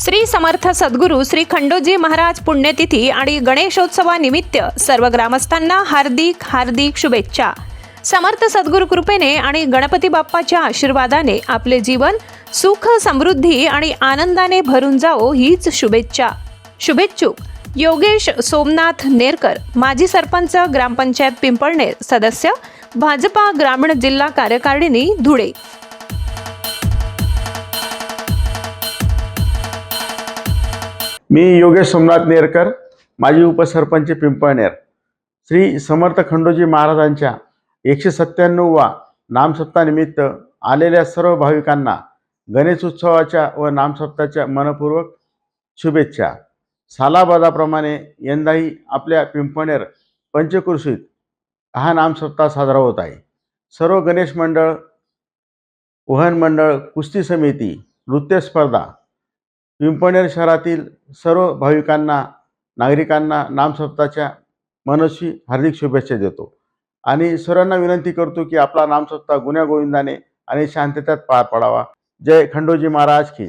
श्री समर्थ सद्गुरू श्री खंडोजी महाराज पुण्यतिथी आणि गणेशोत्सवानिमित्त सर्व ग्रामस्थांना हार्दिक हार्दिक शुभेच्छा. समर्थ सद्गुरू कृपेने आणि गणपती बाप्पाच्या आशीर्वादाने आपले जीवन सुख समृद्धी आणि आनंदाने भरून जावो हीच शुभेच्छा. शुभेच्छुक योगेश सोमनाथ नेरकर माजी सरपंच ग्रामपंचायत पिंपळनेर सदस्य भाजपा ग्रामीण जिल्हा कार्यकारिणी धुळे. मी योगेश सोमनाथ नेरकर माजी उपसरपंच पिंपळनेर. श्री समर्थ खंडोजी महाराजांच्या एकशे सत्त्याण्णववा नामसप्तानिमित्त आलेल्या सर्व भाविकांना गणेश उत्सवाच्या व नामसप्ताच्या मनपूर्वक शुभेच्छा. सालाबादाप्रमाणे यंदाही आपल्या पिंपळनेर पंचकृषीत हा नामसप्ताह साजरा होत आहे. सर्व गणेश मंडळ वहन मंडळ कुस्ती समिती नृत्य स्पर्धा पिंपणेर शहरातील सर्व भाविकांना नागरिकांना नामसप्ताच्या मनस्वी हार्दिक शुभेच्छा देतो. आणि सर्वांना विनंती करतो की आपला नामसप्ताह गुण्यागोविंदाने आणि शांततेत पार पडावा. जय खंडोजी महाराज की जय.